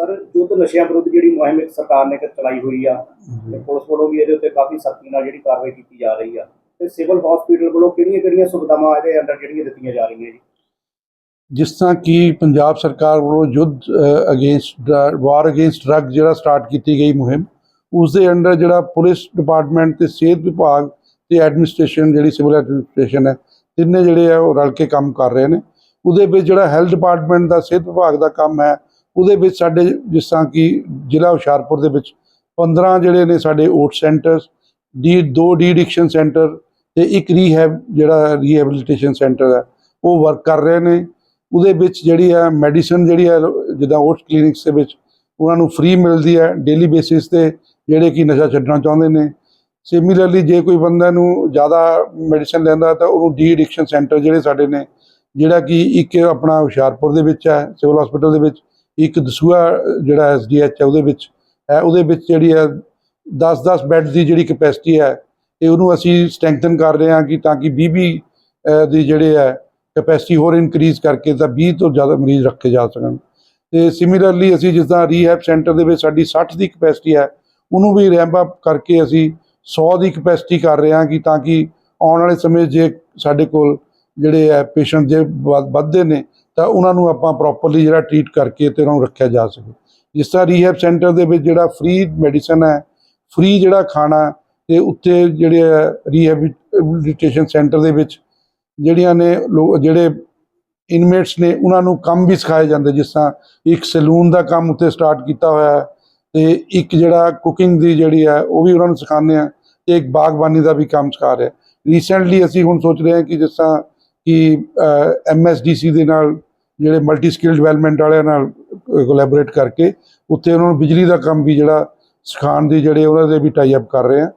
Sir ਯੁੱਧ ਨਸ਼ਿਆਂ ਵਿਰੁੱਧ ਜਿਹੜੀ ਮੁਹਿੰਮ ਇੱਕ ਸਰਕਾਰ ਨੇ ਚਲਾਈ ਹੋਈ ਆ ਤੇ ਪੁਲਿਸ ਵੱਲੋਂ ਵੀ ਇਹਦੇ ਉੱਤੇ ਕਾਫੀ ਸਖਤੀ ਨਾਲ ਜਿਹੜੀ ਕਾਰਵਾਈ ਕੀਤੀ ਜਾ ਰਹੀ ਆ। ਤੇ ਸਿਵਲ ਹਸਪੀਟਲ ਵੱਲੋਂ ਕਿਹੜੀਆਂ ਕਿਹੜੀਆਂ ਸੁਵਿਧਾਵਾਂ ਇਹਦੇ ਅੰਦਰ ਜਿਹੜੀਆਂ ਦਿੱਤੀਆਂ ਜਾ ਰਹੀਆਂ ਜੀ? ਜਿਸ ਤਰ੍ਹਾਂ ਕਿ ਪੰਜਾਬ ਸਰਕਾਰ ਵੱਲੋਂ ਯੁੱਧ ਅਗੇਂਸਟ ਵਾਰ ਅਗੇਂਸਟ ਡਰੱਗ ਜਿਹੜਾ ਸਟਾਰਟ ਕੀਤੀ ਗਈ ਮੁਹਿੰਮ ਉਸ ਦੇ ਅੰਡਰ ਜਿਹੜਾ ਪੁਲਿਸ ਡਿਪਾਰਟਮੈਂਟ ਤੇ ਸਿਹਤ ਵਿਭਾਗ ਤੇ ਐਡਮਿਨਿਸਟ੍ਰੇਸ਼ਨ ਜਿਹੜੀ ਸਿਵਲ ਐਡਮਿਨਿਸਟ੍ਰੇਸ਼ਨ ਹੈ ਤਿੰਨੇ ਜਿਹੜੇ ਆ ਉਹ ਰਲ ਕੇ ਕੰਮ ਕਰ ਰਹੇ ਨੇ। ਉਹਦੇ ਵਿੱਚ ਜਿਹੜਾ ਹੈਲਥ ਡਿਪਾਰਟਮੈਂਟ ਦਾ ਸਿਹਤ ਵਿਭਾਗ ਦਾ ਕੰਮ ਹੈ ਉਹਦੇ ਵਿੱਚ ਸਾਡੇ ਜਿਸ ਤਰ੍ਹਾਂ ਕਿ ਜ਼ਿਲ੍ਹਾ ਹੁਸ਼ਿਆਰਪੁਰ ਦੇ ਵਿੱਚ 15 ਜਿਹੜੇ ਨੇ ਸਾਡੇ ਓਟ ਸੈਂਟਰਸ, ਡੀ ਦੋ ਡੀ ਐਡਿਕਸ਼ਨ ਸੈਂਟਰ ਤੇ ਇੱਕ ਰੀਹੈਬ ਜਿਹੜਾ ਰੀਹੈਬਿਲਿਟੇਸ਼ਨ ਸੈਂਟਰ ਹੈ, ਉਹ ਵਰਕ ਕਰ ਰਹੇ ਨੇ। ਉਹਦੇ ਵਿੱਚ ਜਿਹੜੀ ਹੈ ਮੈਡੀਸਨ ਜਿਹੜੀ ਹੈ, ਜਿੱਦਾਂ ਓਟ ਕਲੀਨਿਕਸ ਦੇ ਵਿੱਚ ਉਹਨਾਂ ਨੂੰ ਫ੍ਰੀ ਮਿਲਦੀ ਹੈ ਡੇਲੀ ਬੇਸਿਸ ਤੇ, ਜਿਹੜੇ ਕਿ ਨਸ਼ਾ ਛੱਡਣਾ ਚਾਹੁੰਦੇ ਨੇ। ਸਿਮਿਲਰਲੀ ਜੇ ਕੋਈ ਬੰਦਾ ਨੂੰ ਜ਼ਿਆਦਾ ਮੈਡੀਸਨ ਲੈਂਦਾ ਤਾਂ ਉਹਨੂੰ ਡੀ ਐਡਿਕਸ਼ਨ ਸੈਂਟਰ ਜਿਹੜੇ ਸਾਡੇ ਨੇ, ਜਿਹੜਾ ਕਿ ਇੱਕ ਆਪਣਾ ਹੁਸ਼ਿਆਰਪੁਰ ਦੇ ਵਿੱਚ ਹੈ, ਸਿਵਲ ਹਸਪੀਟਲ ਦੇ ਵਿੱਚ ਇੱਕ ਦਸੂਆ ਜਿਹੜਾ ਐਸਡੀਐਚ ਹੈ ਉਹਦੇ ਵਿੱਚ ਹੈ ਉਹਦੇ ਵਿੱਚ ਜਿਹੜੀ ਹੈ 10-10 ਬੈੱਡ ਦੀ ਜਿਹੜੀ ਕਪੈਸਿਟੀ ਹੈ ਇਹ ਉਹਨੂੰ ਅਸੀਂ ਸਟਰੈਂਥਨ ਕਰ ਰਹੇ ਹਾਂ ਕਿ ਤਾਂ ਕਿ 20 ਅਹ, ਦੀ ਜਿਹੜੇ ਹੈ ਕਪੈਸਿਟੀ ਹੋਰ ਇਨਕਰੀਜ਼ ਕਰਕੇ ਤਾਂ 20 ਤੋਂ ਜ਼ਿਆਦਾ ਮਰੀਜ਼ ਰੱਖੇ ਜਾ ਸਕਣ। ਤੇ ਸਿਮਿਲਰਲੀ ਅਸੀਂ ਜਿਸ ਤਰ੍ਹਾਂ ਰੀਹੈਬ ਸੈਂਟਰ ਦੇ ਵਿੱਚ ਸਾਡੀ 60 ਦੀ ਕਪੈਸਿਟੀ ਹੈ ਉਹਨੂੰ ਵੀ ਰੈਂਪ ਅਪ ਕਰਕੇ ਅਸੀਂ 100 ਦੀ ਕਪੈਸਿਟੀ ਕਰ ਰਹੇ ਹਾਂ ਕਿ ਤਾਂ ਕਿ ਆਉਣ ਵਾਲੇ ਸਮੇਂ ਜੇ ਸਾਡੇ ਕੋਲ ਜਿਹੜੇ ਹੈ ਪੇਸ਼ੈਂਟ ਜੇ ਵੱਧਦੇ ਨੇ ਤਾਂ ਉਹਨਾਂ ਨੂੰ ਆਪਾਂ ਪ੍ਰੋਪਰਲੀ ਜਿਹੜਾ ਟ੍ਰੀਟ ਕਰਕੇ ਤੇ ਉਹਨਾਂ ਨੂੰ ਰੱਖਿਆ ਜਾ ਸਕੇ। ਜਿਸ ਤਰ੍ਹਾਂ ਰੀਹੈਬ ਸੈਂਟਰ ਦੇ ਵਿੱਚ ਜਿਹੜਾ ਫ੍ਰੀ ਮੈਡੀਸਨ ਹੈ ਫ੍ਰੀ ਜਿਹੜਾ ਖਾਣਾ ਤੇ ਉੱਤੇ ਜਿਹੜੇ ਰੀਹੈਬਿਲਿਟੇਸ਼ਨ ਸੈਂਟਰ ਦੇ ਵਿੱਚ ਜਿਹੜੀਆਂ ਨੇ ਲੋ- ਜਿਹੜੇ ਇਨਮੇਟਸ ਨੇ, ਉਹਨਾਂ ਨੂੰ ਕੰਮ ਵੀ ਸਿਖਾਏ ਜਾਂਦੇ। ਜਿਸ ਤਰ੍ਹਾਂ ਇੱਕ ਸੈਲੂਨ ਦਾ ਕੰਮ ਉੱਤੇ ਸਟਾਰਟ ਕੀਤਾ ਹੋਇਆ ਹੈ, ਤੇ ਇੱਕ ਜਿਹੜਾ ਕੁਕਿੰਗ ਦੀ ਜਿਹੜੀ ਹੈ, ਉਹ ਵੀ ਉਹਨਾਂ ਨੂੰ ਸਿਖਾਉਂਦੇ ਆ ਤੇ ਇੱਕ ਬਾਗਬਾਨੀ ਦਾ ਵੀ ਕੰਮ ਸਿਖਾ ਰਿਹਾ ਰੀਸੈਂਟਲੀ ਅਸੀਂ ਹੁਣ ਸੋਚ ਰਹੇ ਹਾਂ ਕਿ ਜਿਸ ਤਰ੍ਹਾਂ ਕਿ ਐਮਐਸਡੀਸੀ ਦੇ ਨਾਲ ਜਿਹੜੇ ਮਲਟੀ ਸਕਿੱਲ ਡਿਵੈਲਪਮੈਂਟ ਵਾਲਿਆਂ ਨਾਲ ਕੋਲੈਬੋਰੇਟ ਕਰਕੇ ਉੱਥੇ ਉਹਨਾਂ ਨੂੰ ਬਿਜਲੀ ਦਾ ਕੰਮ ਵੀ ਜਿਹੜਾ ਸਿਖਾਉਣ ਦੀ ਜਿਹੜੇ ਉਹਨਾਂ ਦੇ ਵੀ ਟਾਈ ਅਪ ਕਰ ਰਹੇ ਹਾਂ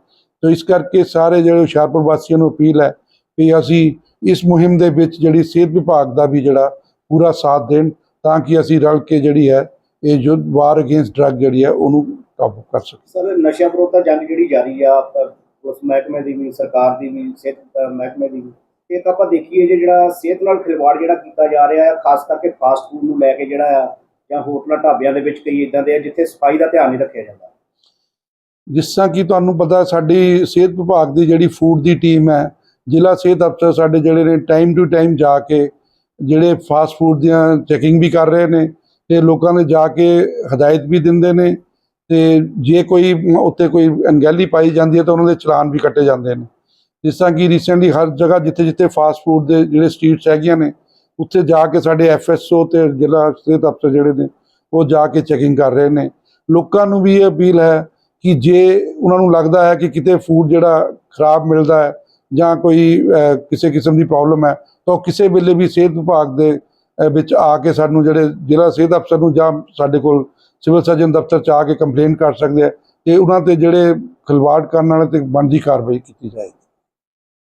ਤੋ ਇਸ ਕਰਕੇ ਸਾਰੇ ਜਿਹੜੇ ਹੁਸ਼ਿਆਰਪੁਰ ਵਾਸੀਆਂ ਨੂੰ ਅਪੀਲ ਹੈ ਕਿ ਅਸੀਂ ਇਸ ਮੁਹਿੰਮ ਦੇ ਵਿੱਚ ਜਿਹੜੀ ਸਿਹਤ ਵਿਭਾਗ ਦਾ ਵੀ ਜਿਹੜਾ ਪੂਰਾ ਸਾਥ ਦੇਣ ਤਾਂ ਕਿ ਅਸੀਂ ਰਲ ਕੇ ਜਿਹੜੀ ਹੈ ਇਹ ਯੁੱਧ ਵਾਰ ਅਗੇਂਸਟ ਡਰੱਗ ਜਿਹੜੀ ਹੈ ਉਹਨੂੰ ਕਾਬੂ ਕਰ ਸਕੀਏ। ਸਰ ਨਸ਼ਿਆਂ ਵਿਰੁੱਧ ਜੰਗ ਜਿਹੜੀ ਜਾਰੀ ਆ ਅ, ਪੁਲਿਸ ਮਹਿਕਮੇ ਦੀ ਵੀ ਸਰਕਾਰ ਦੀ ਵੀ ਸਿਹਤ ਮਹਿਕਮੇ ਦੀ ਵੀ। ਇੱਕ ਆਪਾਂ ਦੇਖੀਏ ਜੇ ਜਿਹੜਾ ਸਿਹਤ ਨਾਲ ਖਿਲਵਾੜ ਜਿਹੜਾ ਕੀਤਾ ਜਾ ਰਿਹਾ ਹੈ, ਖਾਸ ਕਰਕੇ ਫਾਸਟ ਫੂਡ ਨੂੰ ਲੈ ਕੇ ਜਿਹੜਾ ਆ, ਜਾਂ ਹੋਟਲਾਂ, ਢਾਬਿਆਂ ਦੇ ਵਿੱਚ ਕਈ ਇਦਾਂ ਦੇ ਆ ਜਿੱਥੇ ਸਫ਼ਾਈ ਦਾ ਧਿਆਨ ਨਹੀਂ ਰੱਖਿਆ ਜਾਂਦਾ। ਜਿਸ ਤਰ੍ਹਾਂ ਕਿ ਤੁਹਾਨੂੰ ਪਤਾ ਸਾਡੀ ਸਿਹਤ ਵਿਭਾਗ ਦੀ ਜਿਹੜੀ ਫੂਡ ਦੀ ਟੀਮ ਹੈ, ਜ਼ਿਲ੍ਹਾ ਸਿਹਤ ਅਫਸਰ ਸਾਡੇ ਜਿਹੜੇ ਨੇ ਟਾਈਮ ਟੂ ਟਾਈਮ ਜਾ ਕੇ ਜਿਹੜੇ ਫਾਸਟ ਫੂਡ ਦੀਆਂ ਚੈਕਿੰਗ ਵੀ ਕਰ ਰਹੇ ਨੇ ਤੇ ਲੋਕਾਂ ਦੇ ਜਾ ਕੇ ਹਦਾਇਤ ਵੀ ਦਿੰਦੇ ਨੇ ਤੇ ਜੇ ਕੋਈ ਉੱਤੇ ਕੋਈ ਅਣਗਹਿਲੀ ਪਾਈ ਜਾਂਦੀ ਹੈ ਤਾਂ ਉਹਨਾਂ ਦੇ ਚਲਾਨ ਵੀ ਕੱਟੇ ਜਾਂਦੇ ਨੇ। ਜਿਸ ਤਰ੍ਹਾਂ ਕਿ ਰੀਸੈਂਟਲੀ ਹਰ ਜਗ੍ਹਾ ਜਿੱਥੇ ਜਿੱਥੇ ਫਾਸਟ ਫੂਡ ਦੇ ਜਿਹੜੇ ਸਟਰੀਟਸ ਹੈਗੀਆਂ ਨੇ, ਉੱਥੇ ਜਾ ਕੇ ਸਾਡੇ ਐਫਐਸਓ ਤੇ ਜ਼ਿਲ੍ਹਾ ਸਿਹਤ ਅਫਸਰ ਜਿਹੜੇ ਨੇ, ਉਹ ਜਾ ਕੇ ਚੈਕਿੰਗ ਕਰ ਰਹੇ ਨੇ। ਲੋਕਾਂ ਨੂੰ ਵੀ ਇਹ ਅਪੀਲ ਹੈ ਕਿ ਜੇ ਉਹਨਾਂ ਨੂੰ ਲੱਗਦਾ ਹੈ ਕਿ ਕਿਤੇ ਫੂਡ ਜਿਹੜਾ ਖਰਾਬ ਮਿਲਦਾ ਹੈ ਜਾਂ ਕੋਈ ਕਿਸੇ ਕਿਸਮ ਦੀ ਪ੍ਰੋਬਲਮ ਹੈ, ਤਾਂ ਉਹ ਕਿਸੇ ਵੇਲੇ ਵੀ ਸਿਹਤ ਵਿਭਾਗ ਦੇ ਵਿੱਚ ਆ ਕੇ ਸਾਨੂੰ ਜਿਹੜੇ ਜ਼ਿਲ੍ਹਾ ਸਿਹਤ ਅਫਸਰ ਨੂੰ ਜਾਂ ਸਾਡੇ ਕੋਲ ਸਿਵਲ ਸਰਜਨ ਦਫ਼ਤਰ ਚ ਆ ਕੇ ਕੰਪਲੇਂਟ ਕਰ ਸਕਦੇ ਆ ਤੇ ਉਹਨਾਂ ਤੇ ਜਿਹੜੇ ਖਿਲਵਾੜ ਕਰਨ ਵਾਲੇ ਤੇ ਬਣਦੀ ਕਾਰਵਾਈ ਕੀਤੀ ਜਾਏਗੀ।